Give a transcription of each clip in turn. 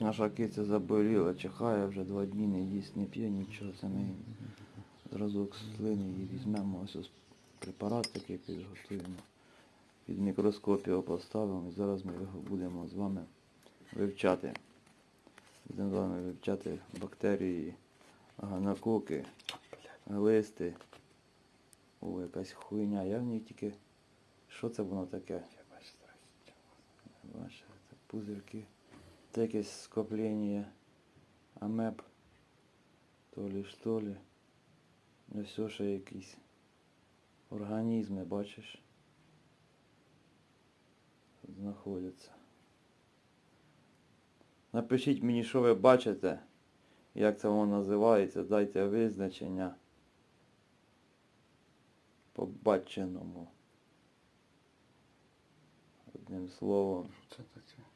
Наша киця заболіла, чихає вже два дні, не їсть, не п'є нічого. Це ми зразок слини її візьмемо, ось ось препарат такий підготуємо. Під мікроскоп його поставимо і зараз ми його будемо з вами вивчати. Будемо з вами вивчати бактерії, ганакоки, глисти. О, якась хуйня. Я в ній тільки. Що це воно таке? Бачите, це пузирки. Це якесь скоплення амеб. То лі що лі. Ну все ще якісь організми, бачиш? Тут знаходяться. Напишіть мені, що ви бачите, як це воно називається, дайте визначення побаченому. Одним словом. Що це таке?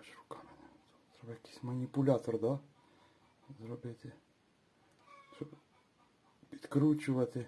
Бач руками. Треба якийсь маніпулятор, да? Зробити. Щоб підкручувати.